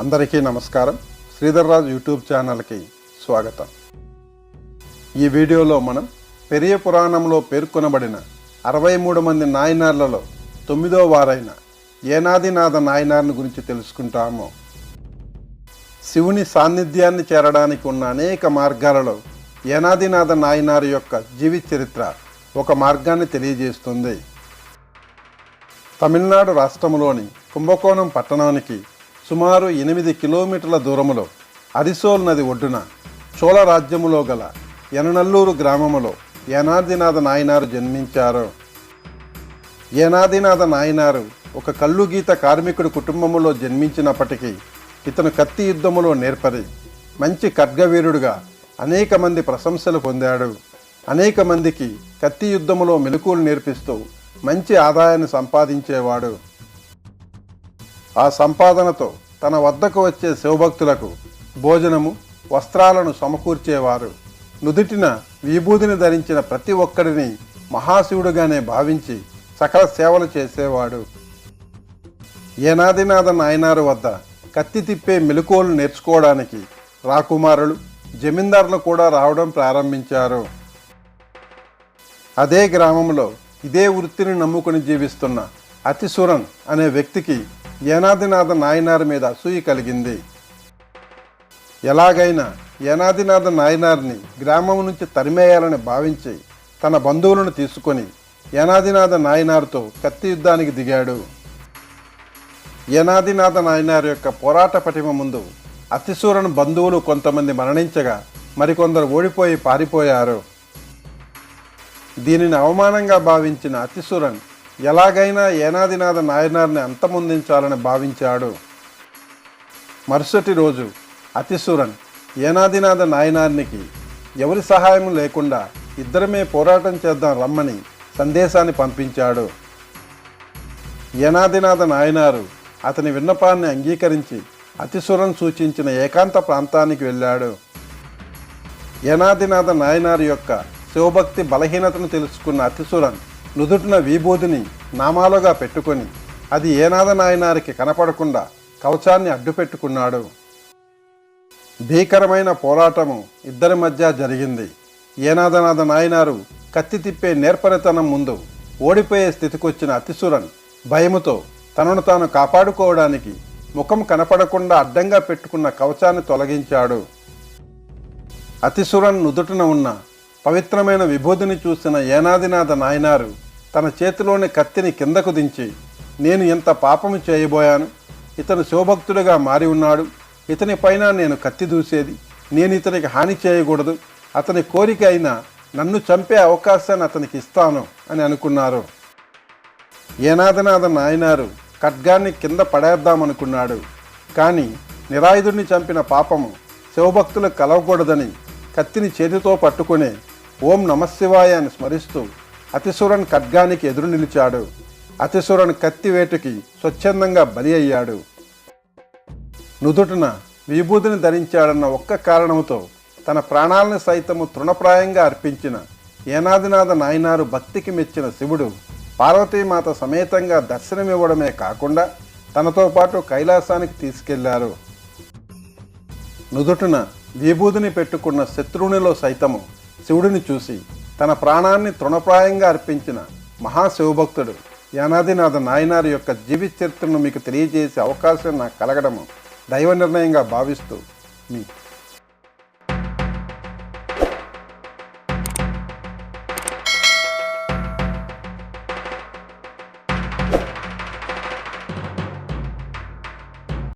అందరికీ నమస్కారం. శ్రీధర్రాజు యూట్యూబ్ ఛానల్కి స్వాగతం. ఈ వీడియోలో మనం పెరియ పురాణంలో పేర్కొనబడిన అరవై మూడు మంది నాయనార్లలో తొమ్మిదో వారైన ఏనాదినాథ నాయనార్ని గురించి తెలుసుకుంటాము. శివుని సాన్నిధ్యాన్ని చేరడానికి ఉన్న అనేక మార్గాలలో ఏనాదినాథ నాయనారి యొక్క జీవిత చరిత్ర ఒక మార్గాన్ని తెలియజేస్తుంది. తమిళనాడు రాష్ట్రంలోని కుంభకోణం పట్టణానికి సుమారు ఎనిమిది కిలోమీటర్ల దూరములో అరిసోల్ నది ఒడ్డున చోళ రాజ్యములో గల యననల్లూరు గ్రామములో ఏనాదినాథ నాయనారు జన్మించారు. ఏనాదినాథ నాయనారు ఒక కల్లుగీత కార్మికుడి కుటుంబములో జన్మించినప్పటికీ ఇతను కత్తి యుద్ధములో నేర్పరి మంచి ఖడ్గవీరుడుగా అనేక మంది ప్రశంసలు పొందాడు. అనేక మందికి కత్తి యుద్ధములో మెలకువలు నేర్పిస్తూ మంచి ఆదాయాన్ని సంపాదించేవాడు. ఆ సంపాదనతో తన వద్దకు వచ్చే శివభక్తులకు భోజనము వస్త్రాలను సమకూర్చేవారు. నుదుటిన విభూతిని ధరించిన ప్రతి ఒక్కడిని మహాశివుడుగానే భావించి సకల సేవలు చేసేవాడు. ఏనాదినాథ నాయనారు వద్ద కత్తి తిప్పే మెలకువలు నేర్చుకోవడానికి రాకుమారులు జమీందారులు కూడా రావడం ప్రారంభించారు. అదే గ్రామంలో ఇదే వృత్తిని నమ్ముకుని జీవిస్తున్న అతిసురన్ అనే వ్యక్తికి ఏనాదినాథ నాయనార్ మీద అసూయ కలిగింది. ఎలాగైనా ఏనాదినాథ నాయనార్ని గ్రామం నుంచి తరిమేయాలని భావించి తన బంధువులను తీసుకొని ఏనాదినాథ నాయనార్తో కత్తి యుద్ధానికి దిగాడు. ఏనాదినాథ నాయనార్ యొక్క పోరాట పటిమ ముందు అతిశూరన్ బంధువులు కొంతమంది మరణించగా మరికొందరు ఓడిపోయి పారిపోయారు. దీనిని అవమానంగా భావించిన అతిశూరన్ ఎలాగైనా ఏనాదినాథ నాయనార్ని అంతమొందించాలని భావించాడు. మరుసటి రోజు అతిశూరన్ ఏనాదినాథ నాయనార్నికి ఎవరి సహాయం లేకుండా ఇద్దరమే పోరాటం చేద్దాం రమ్మని సందేశాన్ని పంపించాడు. ఏనాదినాథ నాయనారు అతని విన్నపాన్ని అంగీకరించి అతిశూరం సూచించిన ఏకాంత ప్రాంతానికి వెళ్ళాడు. ఏనాదినాథ నాయనారు యొక్క శివభక్తి బలహీనతను తెలుసుకున్న అతిసురన్ నుదుటిన విభూతిని నామాలుగా పెట్టుకొని అది ఏనాథ నాయనారికి కనపడకుండా కవచాన్ని అడ్డుపెట్టుకున్నాడు. భీకరమైన పోరాటము ఇద్దరి మధ్య జరిగింది. ఏనాదనాథ నాయనారు కత్తి తిప్పే నేర్పరితనం ముందు ఓడిపోయే స్థితికొచ్చిన అతిసురన్ భయముతో తనను తాను కాపాడుకోవడానికి ముఖం కనపడకుండా అడ్డంగా పెట్టుకున్న కవచాన్ని తొలగించాడు. అతిసురన్ నుదుటిన ఉన్న పవిత్రమైన విభూతిని చూసిన ఏనాదినాథ నాయనారు తన చేతిలోని కత్తిని కిందకు దించి నేను ఎంత పాపము చేయబోయాను. ఇతను శివభక్తుడిగా మారి ఉన్నాడు. ఇతని పైన నేను కత్తి దూసేది. నేను ఇతనికి హాని చేయకూడదు. అతని కోరిక అయినా నన్ను చంపే అవకాశాన్ని అతనికి ఇస్తాను అని అనుకున్నారు. ఏనాథనాథ నాయనారు ఖడ్గాన్ని కింద పడేద్దామనుకున్నాడు. కానీ నిరాయుధుడిని చంపిన పాపము శివభక్తులు కలవకూడదని కత్తిని చేతితో పట్టుకుని ఓం నమశివాయ అని స్మరిస్తూ అతిసురన్ ఖడ్గానికి ఎదురు నిలిచాడు. అతిసురన్ కత్తి వేటుకి స్వచ్ఛందంగా బలి అయ్యాడు. నుదుటన విభూతిని ధరించాడన్న ఒక్క కారణంతో తన ప్రాణాలను సైతము తృణప్రాయంగా అర్పించిన ఏనాదినాథ నాయనారు భక్తికి మెచ్చిన శివుడు పార్వతీమాత సమేతంగా దర్శనమివ్వడమే కాకుండా తనతో పాటు కైలాసానికి తీసుకెళ్ళారు. నుదుటిన విభూతిని పెట్టుకున్న శత్రువునిలో సైతము శివుడిని చూసి తన ప్రాణాన్ని తృణప్రాయంగా అర్పించిన మహాశివభక్తుడు యానాదినాథ నాయనారి యొక్క జీవిత చరిత్రను మీకు తెలియజేసే అవకాశం నాకు కలగడము దైవ నిర్ణయంగా భావిస్తూ మీ